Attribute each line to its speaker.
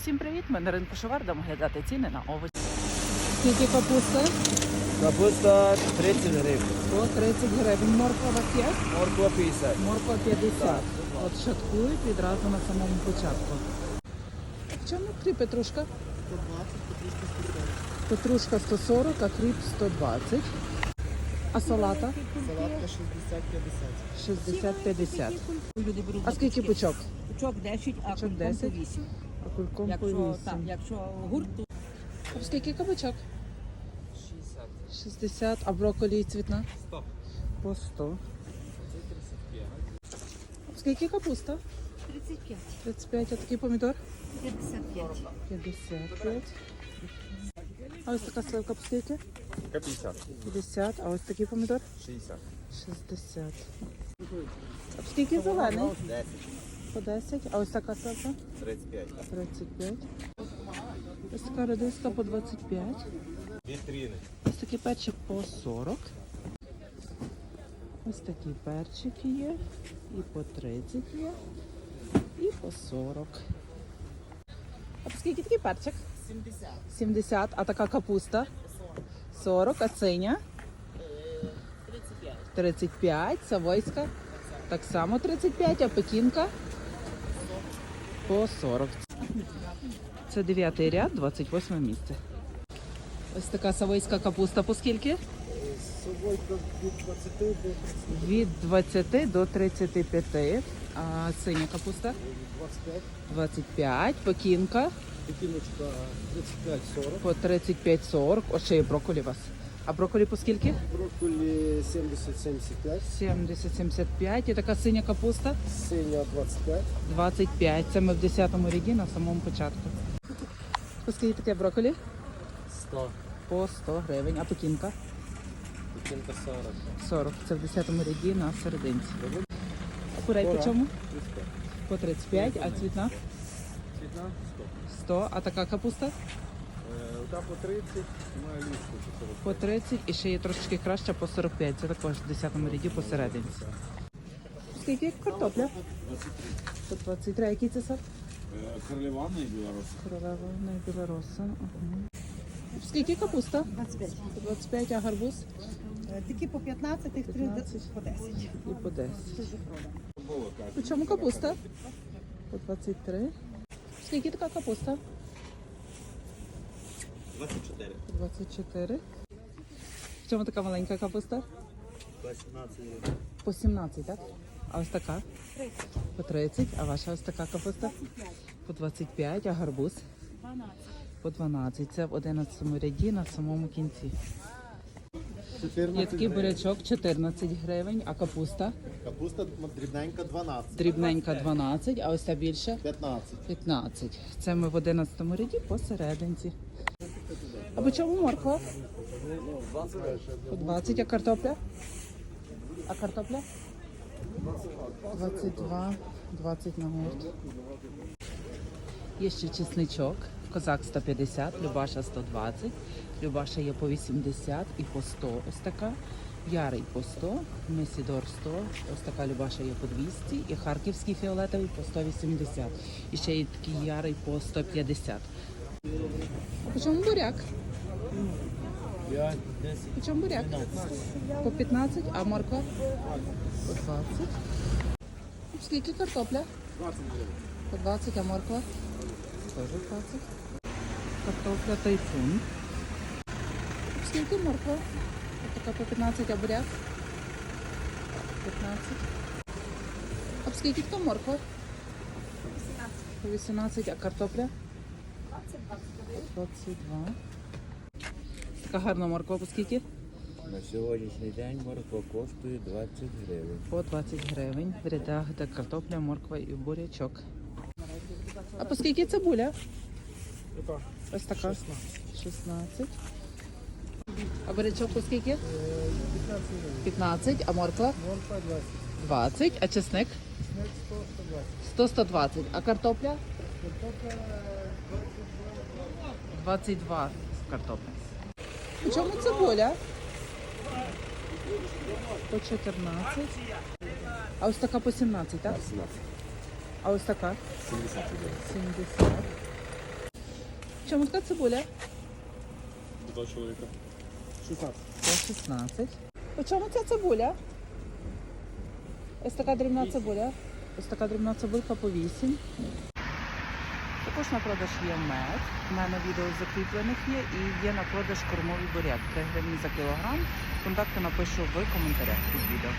Speaker 1: Всім привіт! Ми на ринку Шовар будемо глядати ціни на овочі.
Speaker 2: Скільки капуста?
Speaker 3: Капуста 30 гривень,
Speaker 2: По 30 гривень. Морква у вас є?
Speaker 3: морква 50.
Speaker 2: Морква 50. От шаткують відразу на самому початку. В чому кріп петрушка? 120, петрушка 140, а кріп 120. А салата?
Speaker 4: Салатка 60-50.
Speaker 2: 60-50. А скільки пучок?
Speaker 5: пучок 10, а
Speaker 2: Пучок
Speaker 5: кульком
Speaker 2: 10?
Speaker 5: По 8.
Speaker 2: А кульком по
Speaker 5: Якщо,
Speaker 2: 8.
Speaker 5: так, якщо гурт, то
Speaker 2: А скільки кабачок? 60. А брокколі і цвітна?
Speaker 3: 100.
Speaker 2: По 100. Скільки капуста?
Speaker 6: 35,
Speaker 2: 35. А такий помідор?
Speaker 6: 55.
Speaker 2: 55. А ось така сливка по скільки?
Speaker 3: 50.
Speaker 2: 50. А ось такий помідор?
Speaker 3: 60.
Speaker 2: 60. А по скільки зелений?
Speaker 3: 10.
Speaker 2: По 10. А ось така сливка?
Speaker 3: 35.
Speaker 2: 35. Ось така редиска по 25.
Speaker 3: Вітрини.
Speaker 2: Ось такий перчик по 40. Ось такі перчики є. І по 30 є. І по 40. А по скільки такий перчик? 70. 70. А така капуста? 40. А циня? 35. 35. Савойська? Так само 35. А пекінка? По 40. Це 9 ряд, 28 місце. Ось така савойська капуста по скільки?
Speaker 4: Собойка від 20 до 30,
Speaker 2: Від 20 до 35. А синя капуста
Speaker 4: 25.
Speaker 2: 25. Пекінка
Speaker 4: Пекіночка 35-40.
Speaker 2: по 35-40. Ось ще є брокколі у вас. А брокколі по скільки?
Speaker 4: Брокколі 70-75.
Speaker 2: 70-75. І така синя капуста
Speaker 4: Синя 25.
Speaker 2: 25. Це ми в 10 ряді на самому початку. По скільки таке брокколі?
Speaker 4: 100.
Speaker 2: По 100 гривень. А пекінка?
Speaker 4: Пекінка 40.
Speaker 2: 40. Це в 10 ряді на серединці. А курей по чому?
Speaker 4: 35.
Speaker 2: По 35. А цвітна?
Speaker 4: Цвітна 100.
Speaker 2: 100. А така капуста?
Speaker 4: Е, по 30, має ліску по 40.
Speaker 2: По 30 і ще є трошечки краще по 45. Це також в 10 ряді посерединці. Скільки картопля? По 23. А який це сорт?
Speaker 3: Королевана і білорус.
Speaker 2: Королева не білороса. Ага. Скільки капуста?
Speaker 6: 25.
Speaker 2: 25, а гарбуз?
Speaker 6: Такі по 15, тих 3
Speaker 2: 15.
Speaker 6: по 10.
Speaker 2: І по 10. По чому капуста? По 23. Скільки така капуста?
Speaker 3: 24.
Speaker 2: 24. В чому така маленька капуста?
Speaker 3: 18
Speaker 2: По 17, так? А ось така? 30. По 30. А ваша ось така капуста? По 25, а гарбуз?
Speaker 6: 12.
Speaker 2: По 12. Це в 11 ряді на самому кінці.
Speaker 4: 14
Speaker 2: Є такий бурячок 14 гривень, а капуста
Speaker 4: Капуста дрібненька 12.
Speaker 2: дрібненька 12, а ось ця більше
Speaker 4: 15.
Speaker 2: 15. Це ми в 11 ряді посерединці. А по чому морква? По 20, а картопля? А картопля? 22, 20 на гурт. Є ще чесничок. Козак 150, Любаша 120, Любаша є по 80 і по 100 ось така. Ярий по 100, Месідор 100, ось така Любаша є по 200 і Харківський фіолетовий по 180. І ще є такий ярий по 150. А чому буряк?
Speaker 4: 5, 10.
Speaker 2: По буряк? По 15, а морква? По 20. Скільки картопля?
Speaker 4: 20 гривень.
Speaker 2: По 20, а морква? Теж 20. Картопля тайфун. Скільки морква? Така по 15, а буряк? 15. А скільки така морква? 18. По 18, а картопля? 22. Така гарна морква по скільки?
Speaker 7: На сьогоднішній день морква коштує 20 гривень.
Speaker 2: По 20 гривень в рядах, де картопля, морква і бурячок. А по скільки цибуля? Ось така. 16. А бурячок по скільки? 15. А морква?
Speaker 4: Морква 20.
Speaker 2: 20. А чесник?
Speaker 4: 100, 120.
Speaker 2: 100-120. А картопля?
Speaker 4: Картопля
Speaker 2: 22 картопля. По чому цибуля? По 14. А ось така по 17, так?
Speaker 7: 17.
Speaker 2: А ось така?
Speaker 7: 70 гривень.
Speaker 2: 70. чому така цибуля?
Speaker 4: Два чоловіка. 16.
Speaker 2: По 16. По чому ця цибуля? Ось така дрібна цибуля. Ось така дрібна цибулька по 8. Також на продаж є мед. У мене відео закріплених є і є на продаж кормовий буряк. 3 гривні за кілограм. Контакти напишу в коментарях під відео.